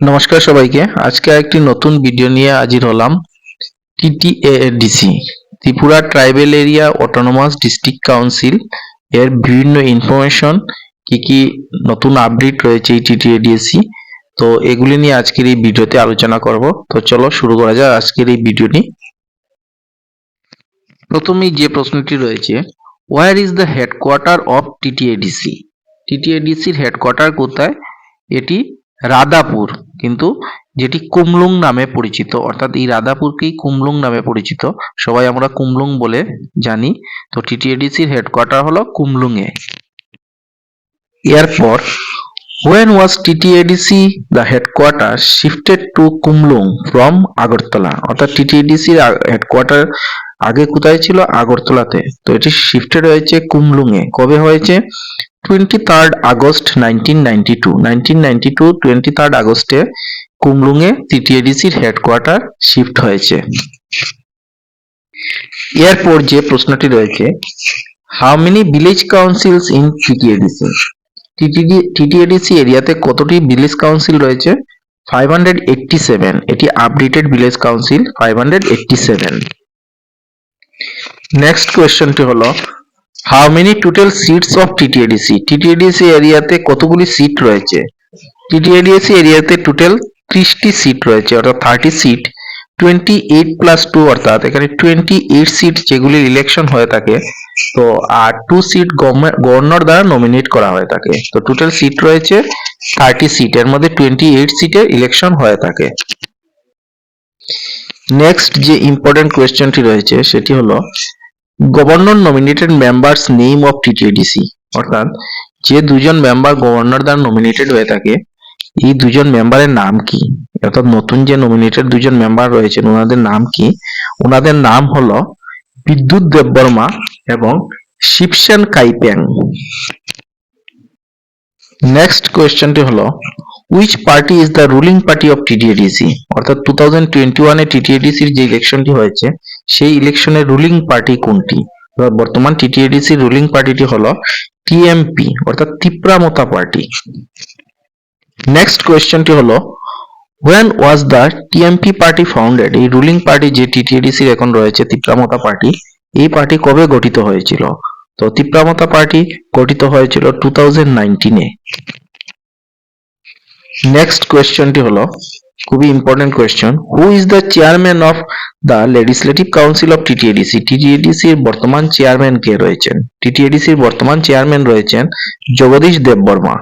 নমস্কার সবাইকে। আজকে একটি নতুন ভিডিও নিয়ে হাজির হলাম TTADC Tripura tribal area autonomous district council এর বিভিন্ন ইনফরমেশন কি কি নতুন আপডেট রয়েছে এই টিটিএডিসি তো এগুলি নিয়ে আজকের এই ভিডিওতে আলোচনা করব। তো চলো শুরু করা যাক আজকের এই ভিডিওটি প্রথমেই যে প্রশ্নটি রয়েছে where is the headquarter of TTADC টিটিএডিসির headquarter কোথায়? এটি রাধাপুর, কিন্তু যেটি কুমলুং নামে পরিচিত, অর্থাৎ এই রাধাপুরকেই কুমলুং নামে পরিচিত, সবাই আমরা কুমলুং বলে জানি। তো টিটিএডিসির হেডকোয়ার্টার হলো কুমলুংয়ে এরপর, when was TTADC the headquarter shifted to কুমলুং from Agartala? অর্থাৎ টিটিএডিসির হেডকোয়ার্টার আগে কোথায় ছিল? আগরতলাতে। তো এটি শিফটেড হয়েছে কুমলুংয়ে কবে হয়েছে? Twenty third August nineteen ninety two nineteen ninety two twenty third আগস্টে কুমলুংয়ে টিটিএডিসির হেডকোয়ার্টার শিফট হয়েছে। এরপর যে প্রশ্নটি রয়েছে how many village councils in TTADC TTADC এরিয়াতে কতটি ভিলেজ কাউন্সিল রয়েছে? ফাইভ হান্ড্রেড এইটটি সেভেন এটি updated village council five hundred eighty seven next কোয়েশ্চনটি হলো how many total seats of TTADC TTADC এরিয়াতে কতগুলি সিট রয়েছে? টিটিএডিসি এরিয়াতে টোটাল ত্রিশটি সিট রয়েছে, অর্থাৎ thirty seat twenty eight plus two অর্থাৎ এখানে টোয়েন্টি এইট সিট যেগুলির ইলেকশন হয়ে থাকে, তো আর টু সিট গভর্নর দ্বারা নমিনেট করা হয়ে থাকে। তো টোটাল সিট রয়েছে থার্টি সিট এর মধ্যে টোয়েন্টি এইট সিটের ইলেকশন হয়ে থাকে। নেক্সট যে ইম্পর্টেন্ট কোয়েশ্চেনটি রয়েছে, সেটি হলো governor nominated members name of TTADC অর্থাৎ যে দুজন মেম্বার গভর্নর দ্বারা নমিনেটেড হয়ে থাকে, এই দুজন মেম্বারের নাম কি? অর্থাৎ নতুন যে নমিনেটেড দুজন মেম্বার রয়েছেন, ওনাদের নাম কি? ওনাদের নাম হলো বিদ্যুৎ দেববর্মা এবং শিবসেন কাইপ্যাং। নেক্সট কোয়েশ্চেনটি হলো which party is the ruling party of TTADC অর্থাৎ টু থাউজেন্ড টোয়েন্টি ওয়ানে টিটিএডিসির যে ইলেকশনটি হয়েছে সেই ইলেকশনের রুলিং পার্টি কোনটি? বর্তমান টিটিএডিসি রুলিং পার্টিটি হলো টিএমপি অর্থাৎ তিপ্রামতা পার্টি। নেক্সট কোয়েশ্চেনটি হলো, when was the TMP party founded এই রুলিং পার্টি যে টিটিএডিসির এখন রয়েছে তিপ্রামতা পার্টি, এই পার্টি কবে গঠিত হয়েছিল? তো তিপ্রামতা পার্টি গঠিত হয়েছিল টু থাউজেন্ড নাইনটিনে নেক্সট কোয়েশ্চনটি হলো, খুবই important question who is the chairman of the legislative council of TTADC টিটিএডিসির বর্তমান চেয়ারম্যান কে রয়েছেন? টিটিএডিসি টিটিএডিসির বর্তমান চেয়ারম্যান রয়েছেন জগদীশ দেববর্মা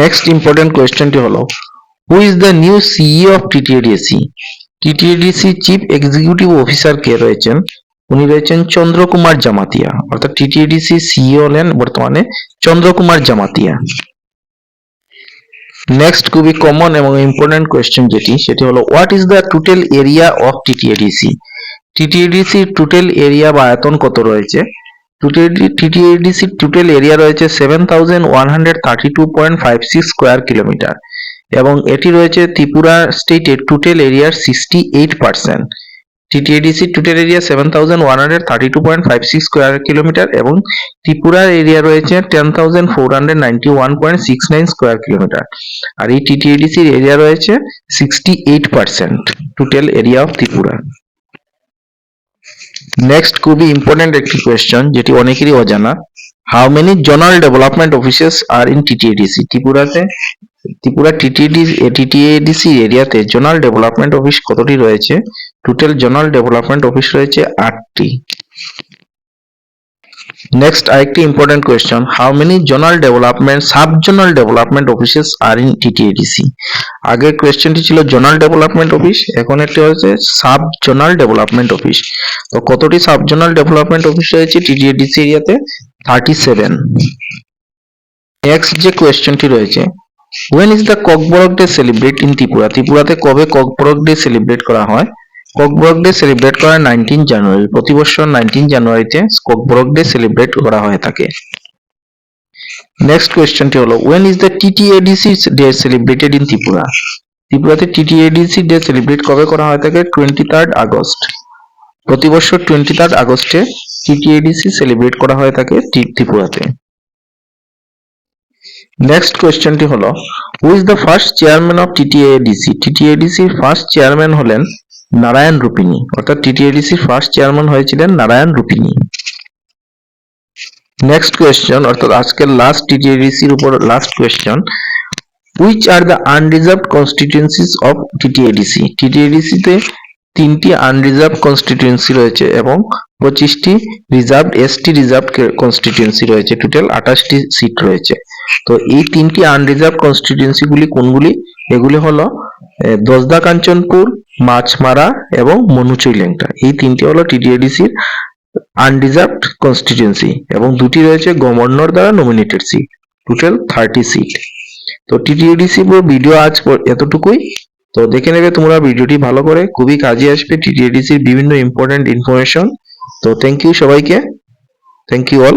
নেক্সট ইম্পর্টেন্ট কোয়েশ্চেনটি হলো who is the new CEO of TTADC TTADC chief executive officer কে রয়েছেন? উনি রয়েছেন চন্দ্রকুমার জামাতিয়া। অর্থাৎ টিটিএডিসি সিইও হলেন বর্তমানে চন্দ্রকুমার জামাতিয়া। নেক্সট খুবই কমন এবং ইম্পর্টেন্ট কোয়েশ্চেন যেটি, সেটি হলো what is the total area of TTADC টিটিএডিসির total area বা আয়তন কত রয়েছে? টিটিএডিসির টোটাল এরিয়া রয়েছে seven thousand one hundred thirty two point five six square kilometre এবং এটি রয়েছে ত্রিপুরা স্টেটের টোটাল এরিয়ার sixty eight percent TTADC total area seven thousand one hundred thirty two point five six square kilometre এবং ত্রিপুরার area রয়েছে ten thousand four hundred ninety one point six nine square kilometre আর এই টিটিএডিসির এরিয়া রয়েছে sixty eight percent total area of Tripura. Next খুবই important একটি question যেটি অনেকেরই অজানা। How many zonal development offices are in TTADC ত্রিপুরাতে, ত্রিপুরা টিটিডি টিটিএডিসি এরিয়াতে জোনাল ডেভেলপমেন্ট অফিস কতটি রয়েছে? টোটাল জোনাল ডেভেলপমেন্ট অফিস রয়েছে আটটি। নেক্সট আরেকটি important question how many zonal development sub zonal development offices are in TTADC আগের কোয়েশ্চেনটি ছিল জোনাল ডেভেলপমেন্ট অফিস এখন একটি হচ্ছে সাব জোনাল ডেভেলপমেন্ট অফিস তো কতটি সাব জোনাল ডেভেলপমেন্ট অফিস রয়েছে টিটিএডিসি এরিয়াতে? থার্টি সেভেন নেক্সট যে কোয়েশ্চেনটি রয়েছে when is the Kokborok day celebrate in Tripura? ত্রিপুরাতে কবে ককবরক ডে সেলিব্রেট করা হয়? ককবরক ডে সেলিব্রেট করা নাইনটিন জানুয়ারি প্রতি বছর নাইনটিন জানুয়ারিতে ককবরক ডে সেলিব্রেট করা হয়ে থাকে। নেক্সট কোয়েশ্চেনটি হলো when is the TTADC day celebrated in Tripura? ত্রিপুরাতে টিটিএডিসি ডে সেলিব্রেট কবে করা হয়ে থাকে? টোয়েন্টি থার্ড আগস্ট প্রতি বছর টোয়েন্টি থার্ড আগস্টে টিটিএডিসি সেলিব্রেট করা হয়ে থাকে ত্রিপুরাতে। নেক্সট কোয়েশ্চেনটি হলো who is the first chairman of TTADC টিটিএডিসির first chairman হলেন নারায়ণ রূপিনী অর্থাৎ টিটিএডিসির ফার্স্ট চেয়ারম্যান হয়েছিলেন নারায়ণ রূপিনী নেক্সট কোয়েশ্চেন অর্থাৎ আজকের লাস্ট টিটিএডিসির উপর last question which are the unreserved constituencies of TTADC টিটিএডিসিতে তিনটি আনরিজার্ভ কনস্টিটিউয়েন্সি রয়েছে এবং পঁচিশটি রিজার্ভ এসটি রিজার্ভ কনস্টিটিউয়েন্সি রয়েছে। টোটাল আঠাশটি সিট রয়েছে। তো এই তিনটি আনরিজার্ভ কনস্টিটিউয়েন্সি গুলি কোনগুলি? এগুলি হলো দশদা কাঞ্চনপুর, মাছমারা এবং মনুচৈলেংটা এই তিনটি হলো টিটিএডিসির আনরিজার্ভড কনস্টিটিউয়েন্সি এবং দুটি রয়েছে গভর্নর দ্বারা nominated seat total thirty seat তো টিটিএডিসি পুরো ভিডিও আজ এতটুকুই। তো দেখে নেবে তোমরা ভিডিওটি ভালো করে। খুবই কাজে আসবে টিটিএডিসির বিভিন্ন ইম্পর্টেন্ট ইনফরমেশন তো থ্যাংক ইউ সবাইকে। Thank you all